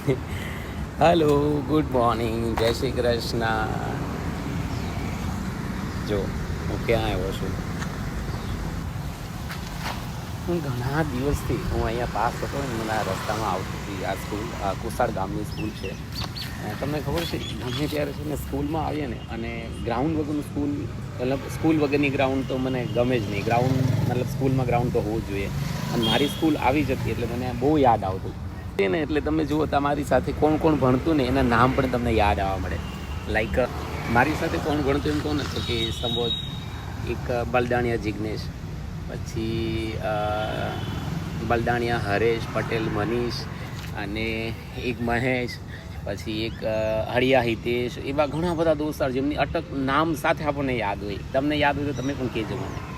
Hello good morning જય શ્રી કૃષ્ણ. જો, હું ક્યાં આવ્યો છું? હું ઘણા દિવસથી હું અહીંયા પાસ હતો ને મને આ રસ્તામાં આવતી હતી. આ સ્કૂલ, આ કુસાળ ગામની સ્કૂલ છે. તમને ખબર છે, ગમે ત્યારે છે ને સ્કૂલમાં આવીએ ને અને ગ્રાઉન્ડ વગરનું સ્કૂલ, મતલબ સ્કૂલ વગરની ગ્રાઉન્ડ તો મને ગમે જ નહીં. ગ્રાઉન્ડ, મતલબ સ્કૂલમાં ગ્રાઉન્ડ તો હોવું જોઈએ. અને મારી સ્કૂલ આવી જતી એટલે મને બહુ યાદ આવતું. ને એટલે તમે જુઓ તમારી સાથે કોણ કોણ ભણતું ને એના નામ પણ તમને યાદ આવવા મળે. લાઈક મારી સાથે કોણ ભણતું એમ કોણ હતું કે સંબોધ, એક બલદાણિયા જિગ્નેશ, પછી બલદાણિયા હરેશ પટેલ મનીષ અને એક મહેશ, પછી એક હળિયા હિતેશ, એવા ઘણા બધા દોસ્તાર જેમની અટક નામ સાથે આપણને યાદ હોય. તમને યાદ હોય તો તમે પણ કહેજો મને.